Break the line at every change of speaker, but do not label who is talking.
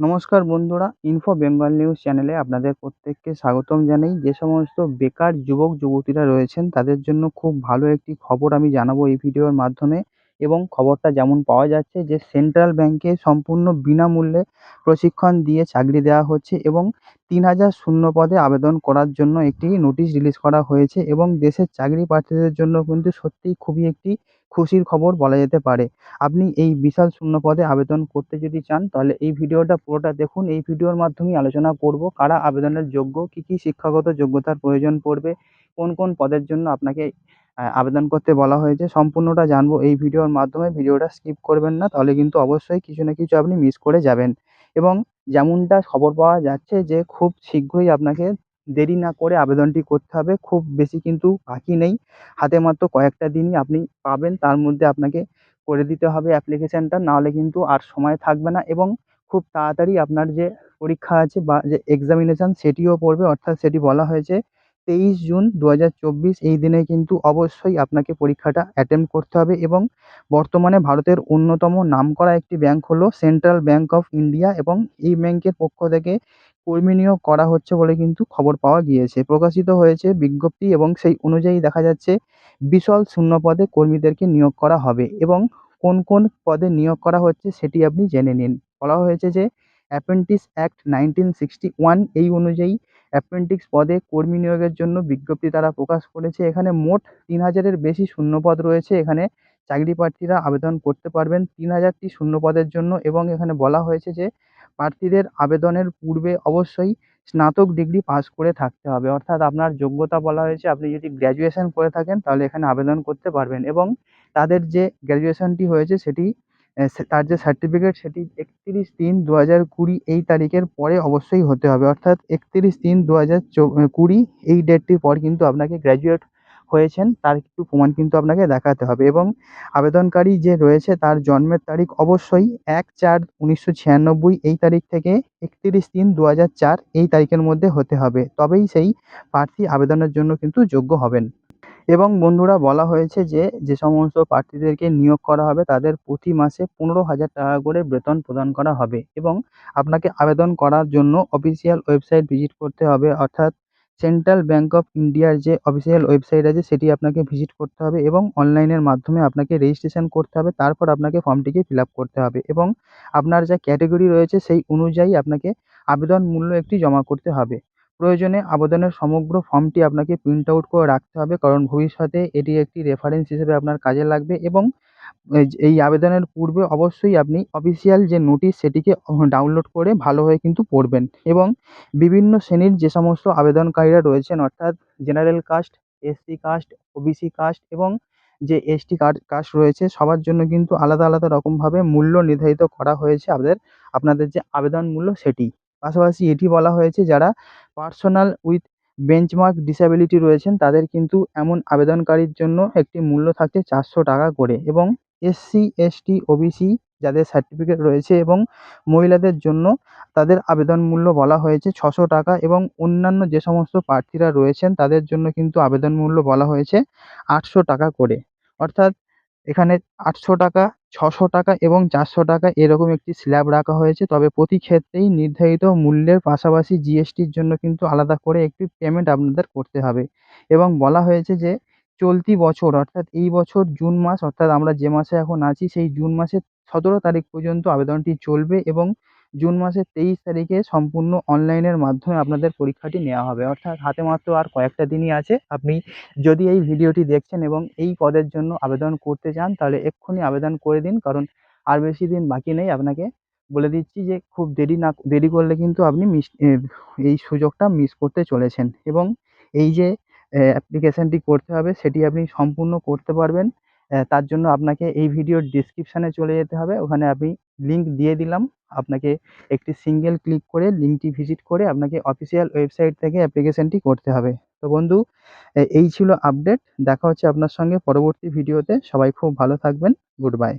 নমস্কার বন্ধুরা info Bengal news চ্যানেলে আপনাদের প্রত্যেককে স্বাগতম জানাই। যে সমস্ত বেকার যুবক, যুবতীরা রয়েছেন, তাদের জন্য খুব ভালো একটি খবর আমি জানাব এই ভিডিওর মাধ্যমে। এবং খবরটা যেমন পাওয়া যাচ্ছে যে সেন্ট্রাল ব্যাংকে সম্পূর্ণ বিনামূল্যে প্রশিক্ষণ দিয়ে চাকরি দেওয়া হচ্ছে এবং তিন হাজার শূন্য পদে আবেদন করার জন্য একটি নোটিশ রিলিজ করা হয়েছে। এবং দেশের চাকরি প্রার্থীদের জন্য কিন্তু সত্যিই খুবই একটি খুশির খবর বলা যেতে পারে। আপনি এই বিশাল শূন্য পদে আবেদন করতে যদি চান, তাহলে এই ভিডিওটা পুরোটা দেখুন। এই ভিডিওর মাধ্যমেই আলোচনা করব, কারা আবেদনের যোগ্য, কী কী শিক্ষাগত যোগ্যতার প্রয়োজন পড়বে, কোন কোন পদের জন্য আপনাকে আবেদন করতে বলা হয়েছে, সম্পূর্ণটা জানব এই ভিডিওর মাধ্যমে। ভিডিওটা স্কিপ করবেন না, তাহলে কিন্তু অবশ্যই কিছু না কিছু আপনি মিস করে যাবেন। এবং যেমনটা খবর পাওয়া যাচ্ছে যে, খুব শীঘ্রই আপনাকে দেরি না করে আবেদনটি করতে হবে। খুব বেশি কিন্তু বাকি নেই। হাতে মাত্র কয়েকটা দিনই আপনি পাবেন, তার মধ্যে আপনাকে করে দিতে হবে অ্যাপ্লিকেশানটা। নাহলে কিন্তু আর সময় থাকবে না এবং খুব তাড়াতাড়ি আপনার যে পরীক্ষা আছে বা যে এক্সামিনেশান সেটিও পড়বে। অর্থাৎ সেটি বলা হয়েছে তেইশ জুন দু হাজার চব্বিশ, এই দিনে কিন্তু অবশ্যই আপনাকে পরীক্ষাটা অ্যাটেম্প করতে হবে এবং বর্তমানে ভারতের অন্যতম নামকরা একটি ব্যাংক হলো সেন্ট্রাল ব্যাংক অফ ইন্ডিয়া এবং এই ব্যাংকের পক্ষ থেকে কর্মী নিয়োগ করা হচ্ছে বলে কিন্তু খবর পাওয়া গিয়েছে। প্রকাশিত হয়েছে বিজ্ঞপ্তি এবং সেই অনুযায়ী দেখা যাচ্ছে বিশাল শূন্য পদে কর্মীদেরকে নিয়োগ করা হবে এবং কোন কোন পদে নিয়োগ করা হচ্ছে সেটি আপনি জেনে নিন। বলা হয়েছে যে apprentice act nineteen sixty one এই অনুযায়ী অ্যাপ্রেন্টিস পদে কর্মী নিয়োগের জন্য বিজ্ঞপ্তি তারা প্রকাশ করেছে। এখানে মোট তিন হাজারের বেশি শূন্যপদ রয়েছে। এখানে চাকরি প্রার্থীরা আবেদন করতে পারবেন তিন হাজারটি শূন্য পদের জন্য এবং এখানে বলা হয়েছে যে প্রার্থীদের আবেদনের পূর্বে অবশ্যই স্নাতক ডিগ্রি পাস করে থাকতে হবে। অর্থাৎ আপনার যোগ্যতা বলা হয়েছে, আপনি যদি গ্র্যাজুয়েশন করে থাকেন তাহলে এখানে আবেদন করতে পারবেন এবং তাদের যে গ্র্যাজুয়েশনটি হয়েছে সেটি তার যে সার্টিফিকেট সেটি একত্রিশ তিন দু হাজার কুড়ি এই তারিখের পরে অবশ্যই হতে হবে। অর্থাৎ একত্রিশ তিন দু হাজার কুড়ি এই ডেটটির পর কিন্তু আপনাকে গ্র্যাজুয়েট হয়েছেন, তার একটু প্রমাণ কিন্তু আপনাকে দেখাতে হবে। এবং আবেদনকারী যে রয়েছে, তার জন্মের তারিখ অবশ্যই এক চার উনিশশো ছিয়ানব্বই, এই তারিখ থেকে একত্রিশ তিন দু হাজার চার, এই তারিখের মধ্যে হতে হবে। তবেই সেই প্রার্থী আবেদনের জন্য কিন্তু যোগ্য হবেন। এবং বন্ধুরা, বলা হয়েছে যে যে সমস্ত প্রার্থীদেরকে নিয়োগ করা হবে, তাদের প্রতি মাসে পনেরো হাজার টাকা করে বেতন প্রদান করা হবে। এবং আপনাকে আবেদন করার জন্য অফিসিয়াল ওয়েবসাইট ভিজিট করতে হবে, অর্থাৎ সেন্ট্রাল ব্যাঙ্ক অফ ইন্ডিয়ার যে অফিসিয়াল ওয়েবসাইট আছে, সেটি আপনাকে ভিজিট করতে হবে এবং অনলাইনের মাধ্যমে আপনাকে রেজিস্ট্রেশন করতে হবে। তারপর আপনাকে ফর্মটিকে ফিল আপ করতে হবে এবং আপনার যা ক্যাটেগরি রয়েছে, সেই অনুযায়ী আপনাকে আবেদন মূল্য একটি জমা করতে হবে। প্রয়োজনে আবেদনের সমগ্র ফর্মটি আপনাকে প্রিন্ট আউট করে রাখতে হবে, কারণ ভবিষ্যতে এটি একটি রেফারেন্স হিসেবে আপনার কাজে লাগবে এবং এই আবেদনের পূর্বে অবশ্যই আপনি অফিসিয়াল যে নোটিশ সেটিকে ডাউনলোড করে ভালোভাবে কিন্তু পড়বেন। এবং বিভিন্ন শ্রেণির যে সমস্ত আবেদনকারীরা রয়েছেন, অর্থাৎ general caste SC caste OBC caste এবং যে এসটি কাস্ট রয়েছে, সবার জন্য কিন্তু আলাদা আলাদা রকমভাবে মূল্য নির্ধারিত করা হয়েছে আপনাদের আপনাদের যে আবেদন মূল্য সেটি। পাশাপাশি এটি বলা হয়েছে, যারা পার্সোনাল উইথ বেঞ্চমার্ক ডিসেবিলিটি রয়েছেন, তাদের কিন্তু এমন আবেদনকারীর জন্য একটি মূল্য থাকছে চারশো টাকা করে এবং এসসি এসটি ওবিসি যাদের সার্টিফিকেট রয়েছে এবং মহিলাদের জন্য তাদের আবেদন মূল্য বলা হয়েছে ছশো টাকা এবং অন্যান্য যে সমস্ত প্রার্থীরা রয়েছেন তাদের জন্য কিন্তু আবেদন মূল্য বলা হয়েছে আটশো টাকা করে। অর্থাৎ এখানে আটশো টাকা ছশো টাকা এবং চারশো টাকা এরকম একটি স্ল্যাব রাখা হয়েছে। তবে প্রতি ক্ষেত্রেই নির্ধারিত মূল্যের পাশাপাশি জিএসটির জন্য কিন্তু আলাদা করে একটি পেমেন্ট আপনাদের করতে হবে। এবং বলা হয়েছে যে, চলতি বছর, অর্থাৎ এই বছর জুন মাস, অর্থাৎ আমরা যে মাসে এখন আছি, সেই জুন মাসের সতেরো তারিখ পর্যন্ত আবেদনটি চলবে এবং জুন মাসের তেইশ তারিখে সম্পূর্ণ অনলাইনের মাধ্যমে আপনাদের পরীক্ষাটি নেওয়া হবে। অর্থাৎ হাতে মাত্র আর কয়েকটা দিনই আছে। আপনি যদি এই ভিডিওটি দেখছেন এবং এই পদের জন্য আবেদন করতে চান, তাহলে এক্ষুনি আবেদন করে দিন, কারণ আর বেশি দিন বাকি নেই। আপনাকে বলে দিচ্ছি যে খুব দেরি না, দেরি করলে কিন্তু আপনি মিস এই সুযোগটা মিস করতে চলেছেন। এবং এই যে অ্যাপ্লিকেশানটি করতে হবে, সেটি আপনি সম্পূর্ণ করতে পারবেন। তার জন্য আপনাকে এই ভিডিওর ডিসক্রিপশানে চলে যেতে হবে। ওখানে আমি লিঙ্ক দিয়ে দিলাম। আপনাকে একটি সিঙ্গেল ক্লিক করে লিঙ্কটি ভিজিট করে আপনাকে অফিসিয়াল ওয়েবসাইট থেকে অ্যাপ্লিকেশানটি করতে হবে। তো বন্ধু এই ছিল আপডেট দেখা হচ্ছে আপনার সঙ্গে পরবর্তী ভিডিওতে সবাই খুব ভালো থাকবেন। Good bye